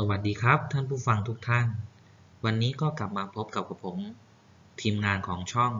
สวัสดีครับท่านผู้ฟังทุกท่าน วันนี้ก็กลับมาพบกับผม ทีมงานของช่อง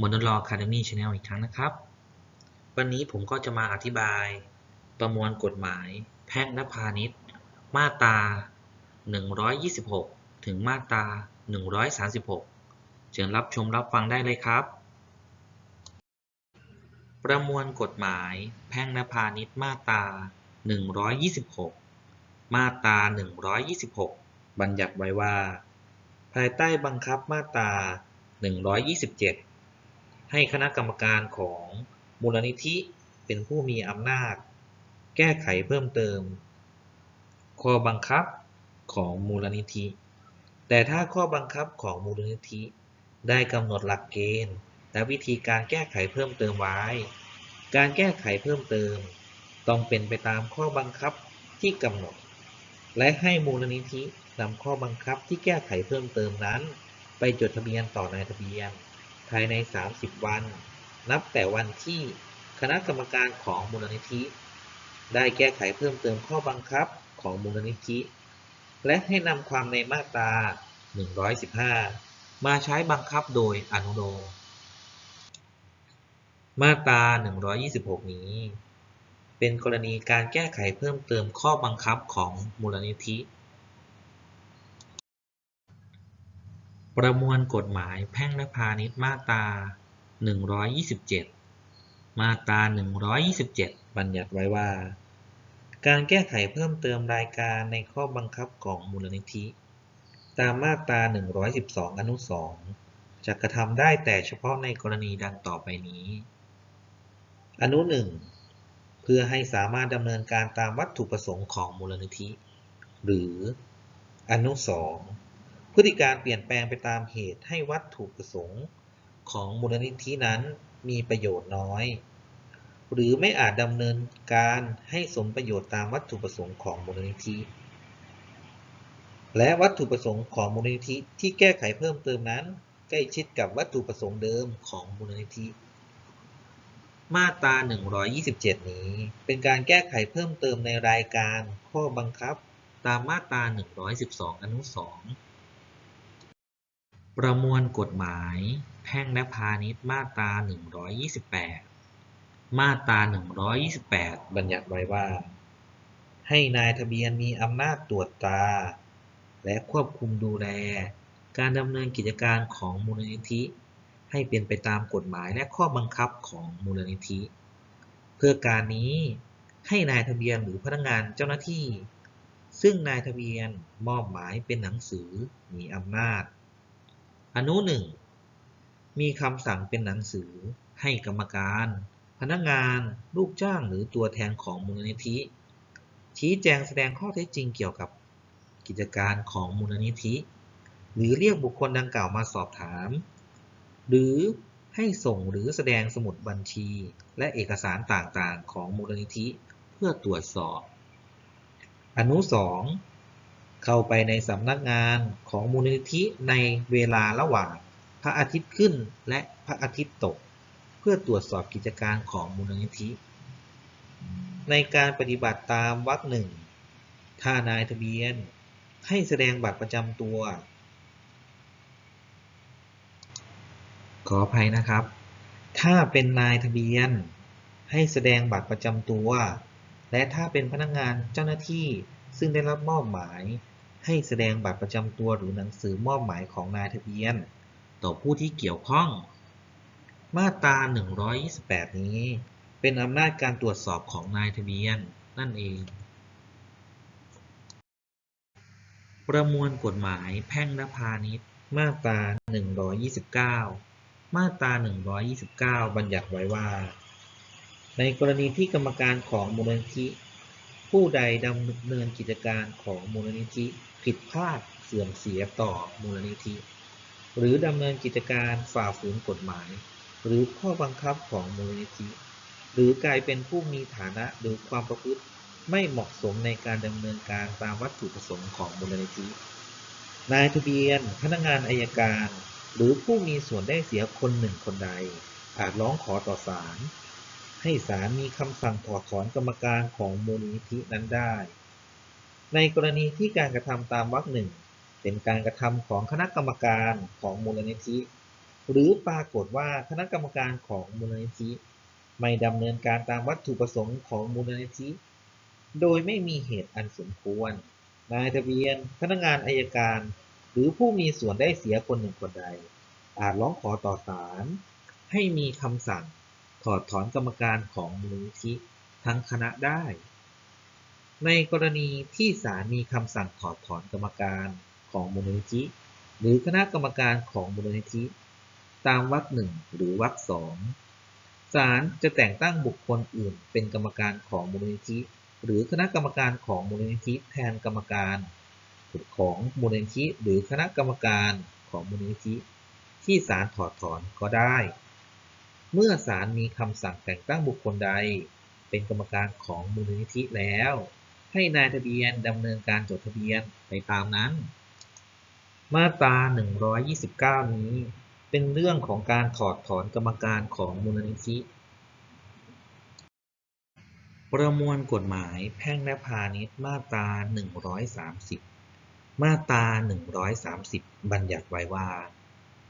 m o n o l a w Academy Channel อีกครั้งนะครับ วันนี้ผมก็จะมาอธิบาย ประมวลกฎหมาย แพ่งและพาณิชย์ มาตรา 126 ถึงมาตรา 136 เชิญรับชมรับฟังได้เลยครับ ประมวลกฎหมาย แพ่งและพาณิชย์มาตรา 126 มาตรา 126 บัญญัติไว้ว่า ภายใต้บังคับมาตรา 127 ให้คณะกรรมการของมูลนิธิเป็นผู้มีอำนาจ แก้ไขเพิ่มเติม ข้อบังคับของมูลนิธิ แต่ถ้าข้อบังคับของมูลนิธิ ได้กำหนดหลักเกณฑ์ และวิธีการแก้ไขเพิ่มเติมไว้ การแก้ไขเพิ่มเติม ต้องเป็นไปตามข้อบังคับที่กำหนด และให้มูลนิธินำข้อบังคับที่แก้ไขเพิ่มเติมนั้น ไปจดทะเบียนต่อนายทะเบียน ภายใน 30 วัน นับแต่วันที่คณะกรรมการของมูลนิธิ ได้แก้ไขเพิ่มเติมข้อบังคับของมูลนิธิ และให้นำความในมาตรา 115 มาใช้บังคับโดยอนุโลมมาตรา 126 นี้ เป็นกรณีการแก้ไขเพิ่มเติมข้อบังคับของมูลนิธิ ประมวลกฎหมายแพ่งและพาณิชย์มาตรา 127 มาตรา 127 บัญญัติไว้ว่า การแก้ไขเพิ่มเติมรายการในข้อบังคับของมูลนิธิ ตามมาตรา 112 อนุ 2 จะกระทำได้แต่เฉพาะในกรณีดังต่อไปนี้ อนุ 1 พื่อให้สามารถดำเนินการตามวัตถุประสงค์ของมูลนิธิ หรืออนุ2พฤติการเปลี่ยนแปลงไปตามเหตุให้วัตถุประสงค์ของมูลนิธินั้นมีประโยชน์น้อย หรือไม่อาจดำเนินการให้สมประโยชน์ตามวัตถุประสงค์ของมูลนิธิ และวัตถุประสงค์ของมูลนิธิที่แก้ไขเพิ่มเติมนั้น ใกล้ชิดกับวัตถุประสงค์เดิมของมูลนิธิ มาตรา 127 นี้ เป็นการแก้ไขเพิ่มเติมในรายการข้อบังคับตามมาตรา 112 อนุ 2 ประมวลกฎหมาย แพ่งและพาณิชย์มาตรา 128 มาตรา 128 บัญญัติไว้ว่า ให้นายทะเบียนมีอำนาจตรวจตราและควบคุมดูแล การดำเนินกิจการของมูลนิธิ ให้เป็นไปตามกฎหมายและข้อบังคับของมูลนิธิ เพื่อการนี้ให้นายทะเบียนหรือพนักงานเจ้าหน้าที่ ซึ่งนายทะเบียนมอบหมายเป็นหนังสือมีอำนาจ อนุหนึ่งมีคำสั่งเป็นหนังสือให้กรรมการ พนักงานลูกจ้างหรือตัวแทนของมูลนิธิ ชี้แจงแสดงข้อเท็จจริงเกี่ยวกับกิจการของมูลนิธิ หรือเรียกบุคคลดังกล่าวมาสอบถาม หรือให้ส่งหรือแสดงสมุดบัญชี และเอกสารต่างๆ ของมูลนิธิเพื่อตรวจสอบ อนุ 2 เข้าไปในสำนักงานของมูลนิธิในเวลาระหว่างพระอาทิตย์ขึ้นและพระอาทิตย์ตก เพื่อตรวจสอบกิจการของมูลนิธิ ในการปฏิบัติตามวรรคหนึ่งถ้านายทะเบียนให้แสดงบัตรประจำตัว ขออภัยนะครับ ถ้าเป็นนายทะเบียน ให้แสดงบัตรประจำตัว และถ้าเป็นพนักงานเจ้าหน้าที่ซึ่งได้รับมอบหมาย ให้แสดงบัตรประจำตัวหรือหนังสือมอบหมายของนายทะเบียน ต่อผู้ที่เกี่ยวข้อง มาตรา 128 นี้ เป็นอำนาจการตรวจสอบของนายทะเบียนนั่นเอง ประมวลกฎหมายแพ่งและพาณิชย์ มาตรา 129 มาตรา 129 บัญญัติไว้ว่า ในกรณีที่กรรมการของมูลนิธิ ผู้ใดดำเนินกิจการของมูลนิธิผิดพลาดเสื่อมเสียต่อมูลนิธิ หรือดำเนินกิจการฝ่าฝืนกฎหมาย หรือข้อบังคับของมูลนิธิ หรือกลายเป็นผู้มีฐานะหรือความประพฤติไม่เหมาะสมในการดำเนินการตามวัตถุประสงค์ของมูลนิธิ นายทะเบียน พนักงานอายการ หรือผู้มีส่วนได้เสียคนหนึ่งคนใด อาจร้องขอต่อศาลให้ศาลมีคำสั่งถอดถอนกรรมการของมูลนิธินั้นได้ ในกรณีที่การกระทำตามวรรคหนึ่งเป็นการกระทำของคณะกรรมการของมูลนิธิ หรือปรากฏว่าคณะกรรมการของมูลนิธิ ไม่ดำเนินการตามวัตถุประสงค์ของมูลนิธิ โดยไม่มีเหตุอันสมควร นายทะเบียน พนักงานอายการ หรือผู้มีส่วนได้เสียคนหนึ่งคนใด อาจร้องขอต่อศาลให้มีคำสั่งถอดถอนกรรมการของมูลนิธิทั้งคณะได้ ในกรณีที่ศาลมีคำสั่งถอดถอนกรรมการของมูลนิธิ หรือคณะกรรมการของมูลนิธิ ตามวรรคหนึ่งหรือวรรคสองศาลจะแต่งตั้งบุคคลอื่นเป็นกรรมการของมูลนิธิ หรือคณะกรรมการของมูลนิธิแทนกรรมการ ของมูลนิธิหรือคณะกรรมการของมูลนิธิที่ศาลถอดถอนก็ได้ เมื่อศาลมีคำสั่งแต่งตั้งบุคคลใด เป็นกรรมการของมูลนิธิแล้ว ให้นายทะเบียนดำเนินการจดทะเบียนไปตามนั้น มาตรา 129 นี้ เป็นเรื่องของการถอดถอนกรรมการของมูลนิธิประมวลกฎหมายแพ่งและพาณิชย์มาตรา 130 มาตรา 130 บัญญัติไว้ว่า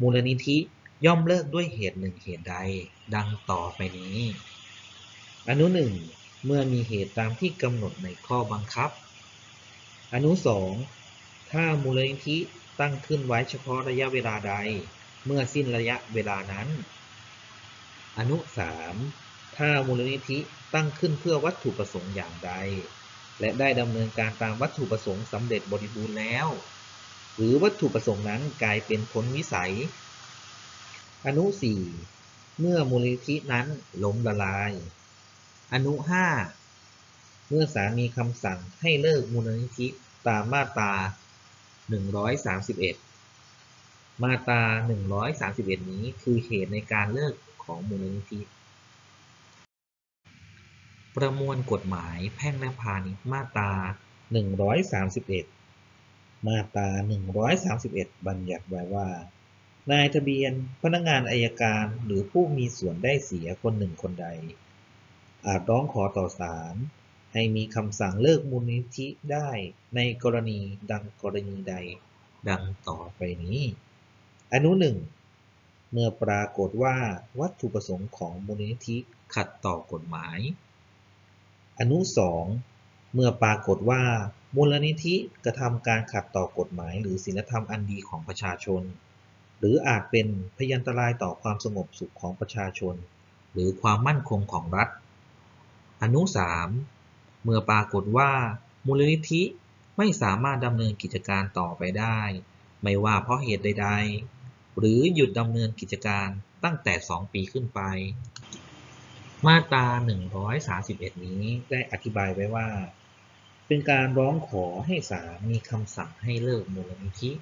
มูลนิธิย่อมเลิกด้วยเหตุหนึ่งเหตุใด ดังต่อไปนี้ อนุหนึ่งเมื่อมีเหตุตามที่กำหนดในข้อบังคับ อนุสองถ้ามูลนิธิตั้งขึ้นไว้เฉพาะระยะเวลาใด เมื่อสิ้นระยะเวลานั้น อนุสามถ้ามูลนิธิตั้งขึ้นเพื่อวัตถุประสงค์อย่างใด และได้ดำเนินการตามวัตถุประสงค์สำเร็จบริบูรณ์แล้ว หรือวัตถุประสงค์นั้นกลายเป็นผลวิสัย อนุ 4 เมื่อมูลนิธินั้นล้มละลาย อนุ 5 เมื่อศาลมีคำสั่งให้เลิกมูลนิธิตามมาตรา 131 มาตรา 131 นี้คือเหตุในการเลิกของมูลนิธิ ประมวลกฎหมายแพ่งและพาณิชย์มาตรา 131 มาตรา 131 บัญญัติไว้ว่า นายทะเบียนพนักงานอายการหรือผู้มีส่วนได้เสียคนหนึ่งคนใด อาจร้องขอต่อศาลให้มีคำสั่งเลิกมูลนิธิได้ในกรณีดังกรณีใดดังต่อไปนี้ อนุหนึ่งเมื่อปรากฏว่าวัตถุประสงค์ของมูลนิธิขัดต่อกฎหมาย อนุสองเมื่อปรากฏว่ามูลนิธิกระทำการขัดต่อกฎหมายหรือศีลธรรมอันดีของประชาชน หรืออาจเป็นพยันตรายต่อความสงบสุขของประชาชน หรือความมั่นคงของรัฐ อนุสามเมื่อปรากฏว่ามูลนิธิไม่สามารถดำเนินกิจการต่อไปได้ ไม่ว่าเพราะเหตุใด ๆ หรือหยุดดำเนินกิจการตั้งแต่ 2 ปีขึ้นไป มาตรา 131 นี้ได้อธิบายไว้ว่า เป็นการร้องขอให้ศาลมีคำสั่งให้เลิกมูลนิธิ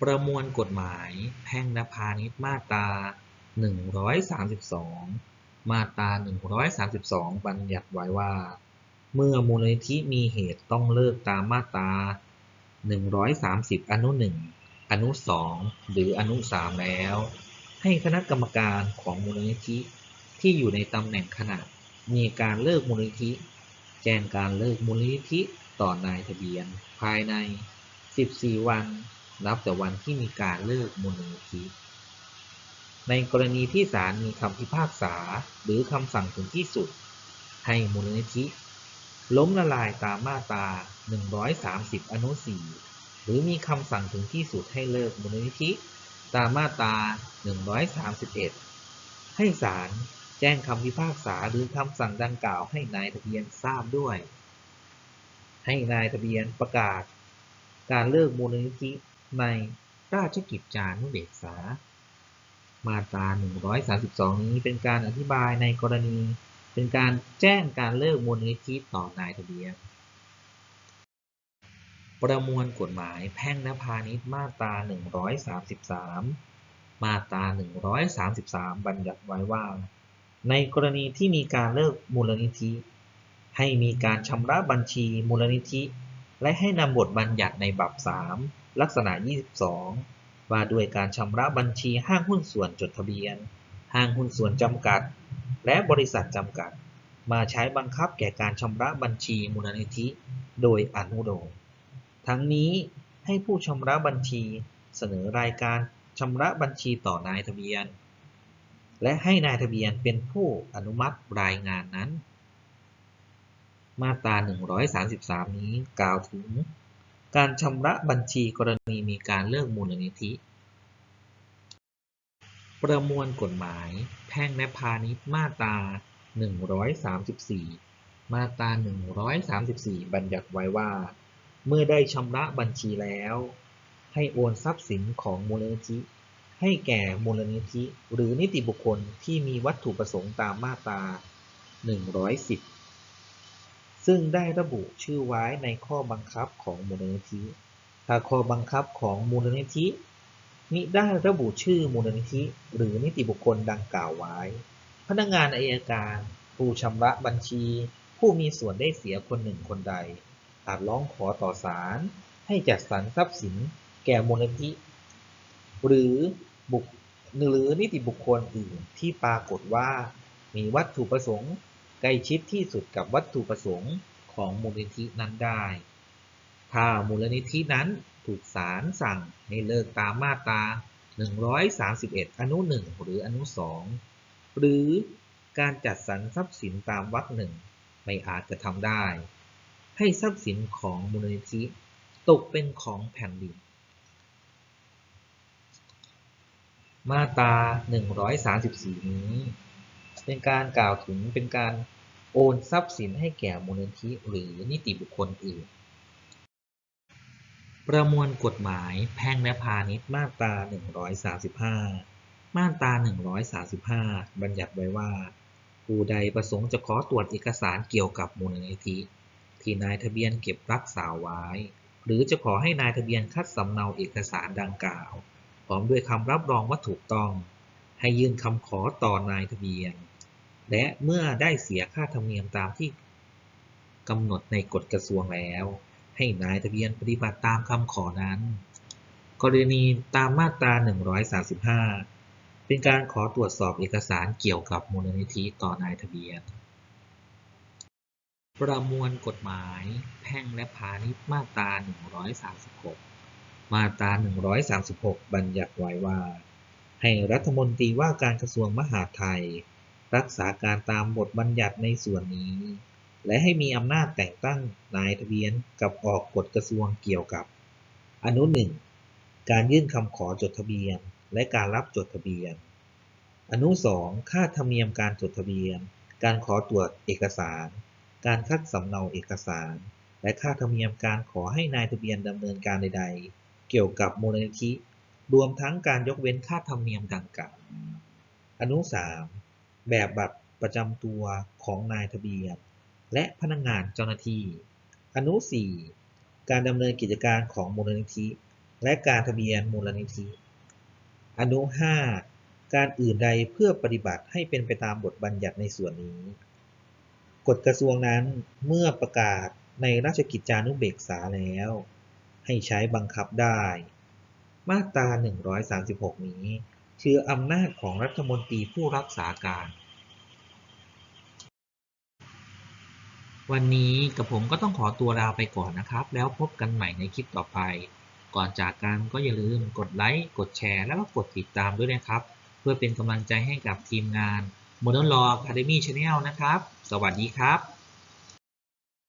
ประมวลกฎหมายแพ่งและพาณิชย์มาตรา 132 มาตรา 132 บัญญัติไว้ว่า เมื่อมูลนิธิมีเหตุต้องเลิกตามมาตรา 130 อนุ 1 อนุ 2 หรืออนุ 3 แล้ว ให้คณะกรรมการของมูลนิธิที่อยู่ในตำแหน่งขณะมีการเลิกมูลนิธิ แจ้งการเลิกมูลนิธิต่อนายทะเบียน ภายใน 14 วัน นับแต่วันที่มีการเลิกมูลนิธิ ในกรณีที่ศาลมีคำพิพากษาหรือคำสั่งถึงที่สุด ให้มูลนิธิ ล้มละลายตามมาตรา 130 อนุ 4 หรือมีคำสั่งถึงที่สุดให้เลิกมูลนิธิ ตามมาตรา 131 ให้ศาลแจ้งคำพิพากษาหรือคำสั่งดังกล่าวให้นายทะเบียนทราบด้วย ให้นายทะเบียนประกาศ การเลิกมูลนิธิในราชกิจจานุเบกษา มาตรา 132 นี้เป็นการอธิบายในกรณี เป็นการแจ้งการเลิกมูลนิธิต่อนายทะเบียน ประมวลกฎหมายแพ่งและพาณิชย์มาตรา 133 มาตรา 133 บัญญัติไว้ว่า ในกรณีที่มีการเลิกมูลนิธิ ให้มีการชำระบัญชีมูลนิธิ และให้นำบทบัญญัติในบับ3ลักษณะ 22 ว่าด้วยการชำระบัญชีห้างหุ้นส่วนจดทะเบียน ห้างหุ้นส่วนจำกัด และบริษัทจำกัด มาใช้บังคับแก่การชำระบัญชีมูลนิธิ โดยอนุโลม ทั้งนี้ให้ผู้ชำระบัญชีเสนอรายการชำระบัญชีต่อนายทะเบียน และให้นายทะเบียนเป็นผู้อนุมัติรายงานนั้น มาตรา 133 นี้กล่าวถึง การชำระบัญชีกรณีมีการเลิกมูลนิธิ ประมวลกฎหมายแพ่งและพาณิชย์มาตรา 134 มาตรา 134 บัญญัติไว้ว่า เมื่อได้ชำระบัญชีแล้ว ให้โอนทรัพย์สินของมูลนิธิ ให้แก่มูลนิธิ หรือนิติบุคคลที่มีวัตถุประสงค์ตามมาตรา 110 ซึ่งได้ระบุชื่อไว้ในข้อบังคับของมูลนิธิ ถ้าข้อบังคับของมูลนิธิมิได้ระบุชื่อมูลนิธิ หรือนิติบุคคลดังกล่าวไว้ พนักงานอายการ ผู้ชำระบัญชี ผู้มีส่วนได้เสียคนหนึ่งคนใด อาจร้องขอต่อศาลให้จัดสรรทรัพย์สินแก่มูลนิธิ หรือบุคหรือนิติบุคคลอื่นที่ปรากฏว่า มีวัตถุประสงค์ใกล้ชิดที่สุดกับวัตถุประสงค์ของมูลนิธินั้นได้ ถ้ามูลนิธินั้นถูกศาลสั่งให้เลิกตามมาตรา 131 อนุ 1 หรืออนุ 2 หรือการจัดสรรทรัพย์สินตามวรรคหนึ่งไม่อาจจะทำได้ ให้ทรัพย์สินของมูลนิธิตกเป็นของแผ่นดิน มาตรา 134 นี้ เป็นการกล่าวถึงเป็นการโอนทรัพย์สินให้แก่มูลนิธิหรือนิติบุคคลอื่น ประมวลกฎหมายแพ่งและพาณิชย์มาตรา 135 มาตรา 135 บัญญัติไว้ว่า ผู้ใดประสงค์จะขอตรวจเอกสารเกี่ยวกับมูลนิธิ ที่นายทะเบียนเก็บรักษาไว้ หรือจะขอให้นายทะเบียนคัดสำเนาเอกสารดังกล่าว พร้อมด้วยคำรับรองว่าถูกต้อง ให้ยื่นคำขอต่อนายทะเบียน และเมื่อได้เสียค่าธรรมเนียมตามที่กำหนดในกฎกระทรวงแล้ว ให้นายทะเบียนปฏิบัติตามคำขอนั้น กรณีตามมาตรา 135 เป็นการขอตรวจสอบเอกสารเกี่ยวกับมูลนิธิต่อนายทะเบียน ประมวลกฎหมายแพ่งและพาณิชย์มาตรา 136 มาตรา 136 บัญญัติไว้ว่า ให้รัฐมนตรีว่าการกระทรวงมหาดไทย รักษาการตามบทบัญญัติในส่วนนี้ และให้มีอำนาจแต่งตั้งนายทะเบียนกับออกกฎกระทรวงเกี่ยวกับ อนุ 1 การยื่นคำขอจดทะเบียน และการรับจดทะเบียน อนุ 2 ค่าธรรมเนียมการจดทะเบียน การขอตรวจเอกสาร การคัดสำเนาเอกสาร และค่าธรรมเนียมการขอให้นายทะเบียนดำเนินการใด ๆ เกี่ยวกับมูลนิธิ รวมทั้งการยกเว้นค่าธรรมเนียมดังกล่าวอนุ 3 แบบบัตรประจำตัวของนายทะเบียน และพนักงานเจ้าหน้าที่ อนุ 4 การดำเนินกิจการของมูลนิธิ และการทะเบียนมูลนิธิ อนุ 5 การอื่นใดเพื่อปฏิบัติให้เป็นไปตามบทบัญญัติในส่วนนี้ กฎกระทรวงนั้นเมื่อประกาศในราชกิจจานุเบกษาแล้ว ให้ใช้บังคับได้ มาตรา 136 นี้ คืออำนาจของรัฐมนตรีผู้รักษาการ วันนี้กับผมก็ต้องขอตัวลาไปก่อนนะครับ แล้วพบกันใหม่ในคลิปต่อไป ก่อนจากกันก็อย่าลืมกดไลค์กดแชร์แล้วก็กดติดตามด้วยนะครับ เพื่อเป็นกำลังใจให้กับทีมงาน Modern Law Academy Channel นะครับ สวัสดีครับ